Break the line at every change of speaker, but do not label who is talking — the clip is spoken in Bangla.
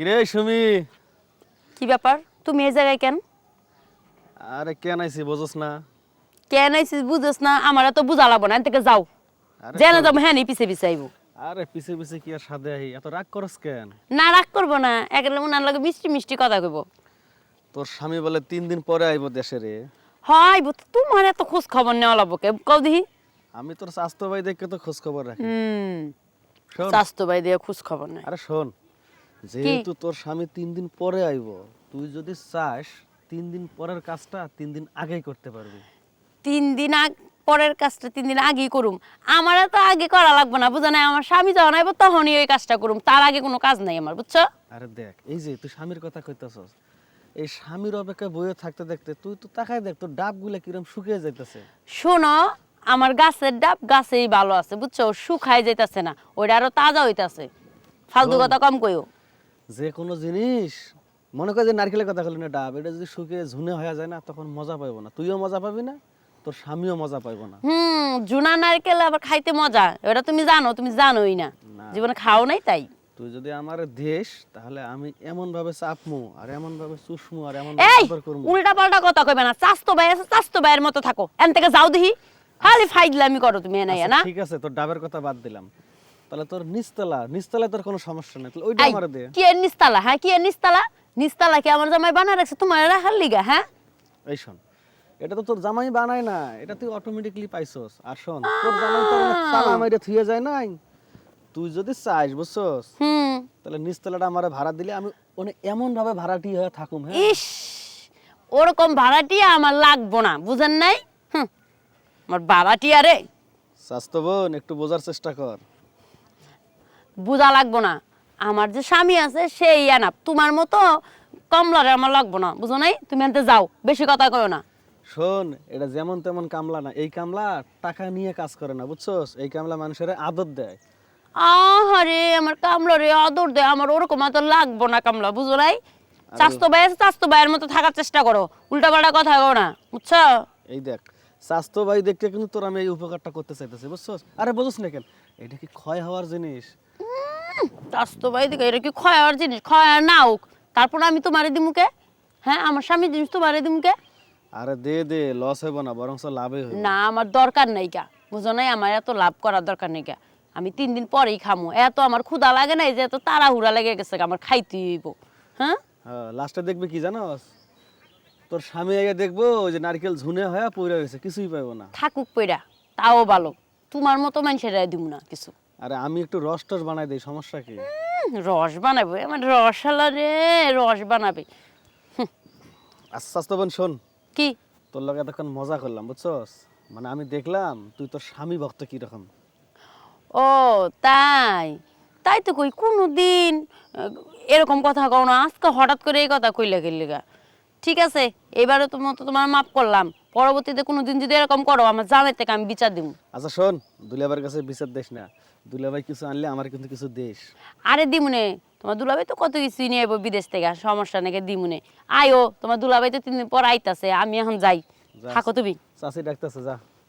কিরে সুমি?
কি ব্যাপার? তুমি এই জায়গায় কেন?
আরে কেন আইছি বোঝস না।
কেন আইসিস বুঝোস না? আমার তো বুঝা লাগবো না থেকে যাও। যেন যাব হ্যাঁ নি পিছে পিছে আইবো।
আরে পিছে পিছে কি আর সাদে আহি? এত রাগ করস কেন?
না রাগ করব না। একেবারে উনার লগে মিষ্টি মিষ্টি কথা কইব।
তোর স্বামী বলে তিন দিন পরে আইব দেশে রে।
হয় আইবো তো। তোমার এত খোঁজ খবর নেওয়া লাগবো কে কও দিহি
আমি তোর স্বাস্থ্য ভাই দেখে তো খোঁজ খবর রাখি।
হুম। স্বাস্থ্য বাই দিয়ে খোঁজ খবর নাই।
আরে শোন যেহেতু তোর স্বামী তিন দিন পরে আইব তুই যদি চাস তিন দিন পরের কাজটা তিন দিন আগেই করতে পারবি।
তিন দিন আগ পরের কাজটা তিন দিন আগেই করুম। আমার তো আগে করা লাগবে না বুঝা নাই আমার স্বামী যখন আইব তখনই ওই কাজটা করুম। তার আগে কোনো কাজ নাই আমার বুঝছ?
আরে দেখ এই যে তুই স্বামীর কথা কইতেছস এই স্বামীর অপেক্ষায় বইয়ে থাকতে দেখতে তুই তো তাকায় দেখ তোর ডাবগুলা কিরম শুকিয়ে যাইতেছে।
শোনো আমার গাছের ডাব গাছেই ভালো আছে বুঝছ? শুকাই যাইতাছে না ওইটা আরও তাজা হইতাছে। ফালতু কথা কম কইও।
যে কোনো জিনিস মনে কর যে নারকেলের কথা বলি না ডাব এটা যদি শুকিয়ে ঝুনে হয়ে যায় না তখন মজা পাইব না। তুইও মজা পাবি না তোর স্বামীও মজা পাইব না।
হুম জুনা নারকেল আবার খাইতে মজা এটা তুমি জানো তুমি জানোই না। জীবনে খাও নাই তাই।
তুই যদি আমার দেশ তাহলে আমি এমন ভাবে চাপমু আর এমন ভাবে চুষমু আর এমন ভাবে করমু।
উল্টা পাল্টা কথা কইবে না চাস্তো ভাই আছে চাস্তো ভাইয়ের মতো থাকো। এন থেকে যাও দেখি খালি ফাইজলামি করো তুমি এনাই
আচ্ছা,
না?
ঠিক আছে তোর ডাবের কথা বাদ দিলাম। তাহলে তোর নিচতলা নিচতলায় তোর কোনো সমস্যা নেই তাহলে ওইটা আমার দে।
কি এর নিস্তালা হ্যাঁ কি এর নিস্তালা? নিস্তালা কি আমার জামাই বানা রাখছে? তোমার রাখার লিগা হ্যাঁ?
এই শোন এটা তো তোর জামাই বানায় না এটা তুই অটোমেটিকলি পাইছস। আর শোন তোর জামাই তো তালা মাইরে থুয়ে যায় নাই। তুই যদি চাইস বুঝছস?
হুম।
তাহলে নিচতলাটা আমার ভাড়া দিলে আমি মানে এমন ভাবে ভাড়াটি হয়ে থাকুম হ্যাঁ?
ইস ওরকম ভাড়াটি আমার লাগবো না বুঝেন নাই? হুম, আমার বাবাটিয়া আরে
স্বাস্থ্য বোন একটু বোঝার চেষ্টা কর।
বুঝা লাগবো না। আমার যে স্বামী আছে সেই আনাপ। তোমার মতো কমলারে আমার লাগবো না বুঝো নাই? তুমি আনতে যাও বেশি কথা কয়ো না।
শোন এটা যেমন তেমন কামলা না। এই কামলা টাকা নিয়ে কাজ করে না বুঝছস? এই কামলা মানুষের আদর দেয়।
আহারে আমার কামলা রে আদর দে আমার ওরকম এত লাগবো না কামলা বুঝো নাই? চাস্তো ভাই আছে চাস্তো ভাইয়ের মতো থাকার চেষ্টা করো। উল্টা পাল্টা কথা কো না বুঝছ?
এই দেখ স্বাস্থ্য ভাই দেখতে কিন্তু তোর আমি এই উপকারটা করতে চাইতেছি বুঝছস? আরে বুঝছ না কেন এটা কি ক্ষয় হওয়ার জিনিস?
ভাই দেখে এটা কি ক্ষয় হওয়ার জিনিস? ক্ষয় আর না হোক তারপর আমি তোমারে দিমুকে হ্যাঁ আমার স্বামী জিনিস তোমারে দিমুকে
আরে দে দে লস হইব না বরং লাভই হইব।
না আমার দরকার নেই কা বুঝো নাই? আমার এত লাভ করার দরকার নাই কা আমি তিন দিন পরেই খামু এত আমার ক্ষুধা লাগে না এই যে এত তাড়াহুড়া লেগে গেছে আমার খাইতে হইব। হ্যাঁ?
হ্যাঁ লাস্টে দেখবে কি জানোস? তোর স্বামী আগে দেখব যে নারকেল ঝুনে হয়ে পড়ে গেছে কিছুই পাইবো না।
থাকুক পইরা তাও ভালো। তোমার মতো মানুষের দিব না কিছু।
আরে আমি একটু রস টস বানাই দেই সমস্যা কি?
রস বানাবো? আমার রসালা রে রস বানাবে।
আচ্ছা স্বাস্থ্য বোন শোন।
কি?
তোর লগে এতক্ষণ মজা করলাম বুঝছস? মানে আমি দেখলাম তুই তোর স্বামী ভক্ত কীরকম।
ও তাই? তাই তো কই কোনো দিন এরকম কথা কও না আজকে হঠাৎ করে এই কথা কইলে গেলে গা ঠিক আছে এবারে তো মতো তোমার মাফ করলাম। পরবর্তীতে কোনো দিন যদি এরকম করো আমার জানাইতে থেকে আমি বিচার দিব
আচ্ছা শোন দুলাভাইয়ের কাছে বিচার দেশ না। দুলাভাই কিছু আনলে আমার কিন্তু কিছু দেশ।
আরে দিমুনে তোমার দুলাভাই তো কত কিছু নিয়ে আইবো বিদেশ থেকে সমস্যা নাকি দিমুনে। আয়ো তোমার দুলাভাই তো তিন দিন পর আইতাছে আমি এখন যাই। থাকো তুমি।
চাষি ডাকতেছে যা।